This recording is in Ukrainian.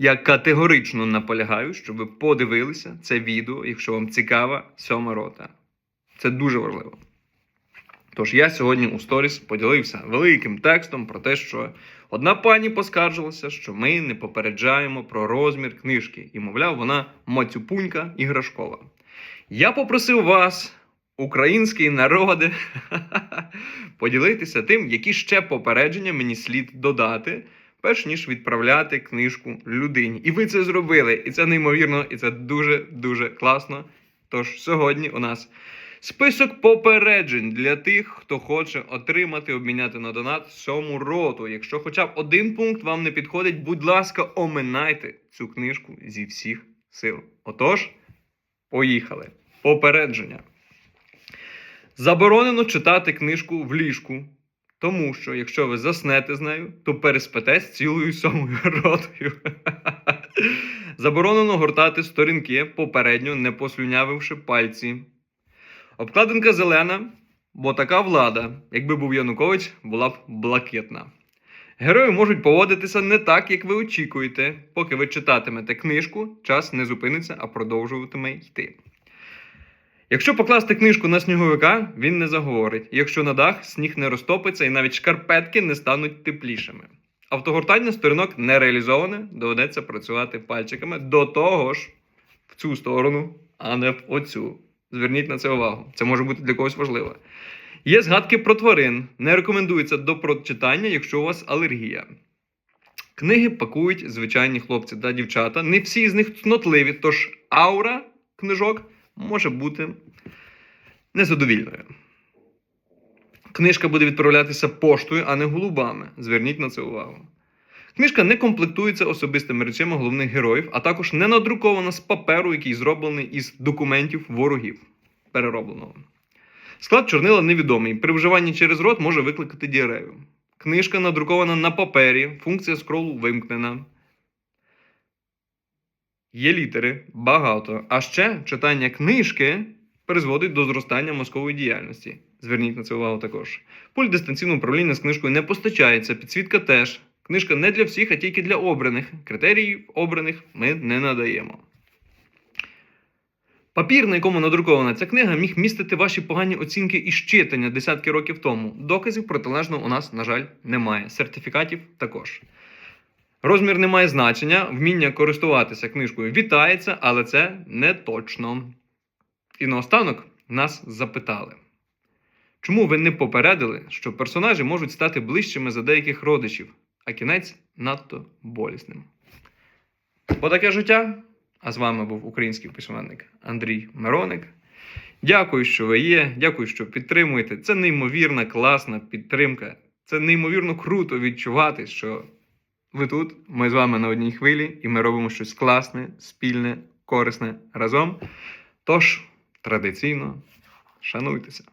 Я категорично наполягаю, щоб ви подивилися це відео, якщо вам цікава сьома рота. Це дуже важливо. Тож я сьогодні у сторіс поділився великим текстом про те, що одна пані поскаржилася, що ми не попереджаємо про розмір книжки, і, мовляв, вона мацюпунька іграшкова. Я попросив вас, український народи, поділитися тим, які ще попередження мені слід додати, перш ніж відправляти книжку людині. І ви це зробили. І це неймовірно, і це дуже дуже класно. Тож сьогодні у нас список попереджень для тих, хто хоче отримати, обміняти на донат сьому роту. Якщо хоча б один пункт вам не підходить, будь ласка, оминайте цю книжку зі всіх сил. Отож, поїхали. Попередження. Заборонено читати книжку в ліжку, тому що якщо ви заснете з нею, то переспите з цілою сьомою ротою. Заборонено гортати сторінки, попередньо не послюнявивши пальці. Обкладинка зелена, бо така влада, якби був Янукович, була б блакитна. Герої можуть поводитися не так, як ви очікуєте. Поки ви читатимете книжку, час не зупиниться, а продовжуватиме йти. Якщо покласти книжку на сніговика, він не заговорить. Якщо на дах сніг не розтопиться і навіть шкарпетки не стануть теплішими. Автогортання сторінок не реалізоване, доведеться працювати пальчиками до того ж в цю сторону, а не в оцю. Зверніть на це увагу. Це може бути для когось важливо. Є згадки про тварин. Не рекомендується до прочитання, якщо у вас алергія. Книги пакують звичайні хлопці та дівчата. Не всі з них цнотливі, тож аура книжок може бути незадовільною. Книжка буде відправлятися поштою, а не голубами. Зверніть на це увагу. Книжка не комплектується особистими речами головних героїв, а також не надрукована з паперу, який зроблений із документів ворогів переробленого. Склад чорнила невідомий. При вживанні через рот може викликати діарею. Книжка надрукована на папері, функція скролу вимкнена. Є літери багато. А ще читання книжки призводить до зростання мозкової діяльності. Зверніть на це увагу також. Пульт дистанційного управління з книжкою не постачається, підсвітка теж. Книжка не для всіх, а тільки для обраних. Критеріїв обраних ми не надаємо. Папір, на якому надрукована ця книга, міг містити ваші погані оцінки із читання десятки років тому. Доказів протилежного у нас, на жаль, немає. Сертифікатів також. Розмір не має значення, вміння користуватися книжкою вітається, але це не точно. І наостанок нас запитали. Чому ви не попередили, що персонажі можуть стати ближчими за деяких родичів, а кінець надто болісним? Бо таке життя. А з вами був український письменник Андрій Мироник. Дякую, що ви є. Дякую, що підтримуєте. Це неймовірна, класна підтримка. Це неймовірно круто відчувати, що ви тут, ми з вами на одній хвилі, і ми робимо щось класне, спільне, корисне разом. Тож, традиційно, шануйтеся.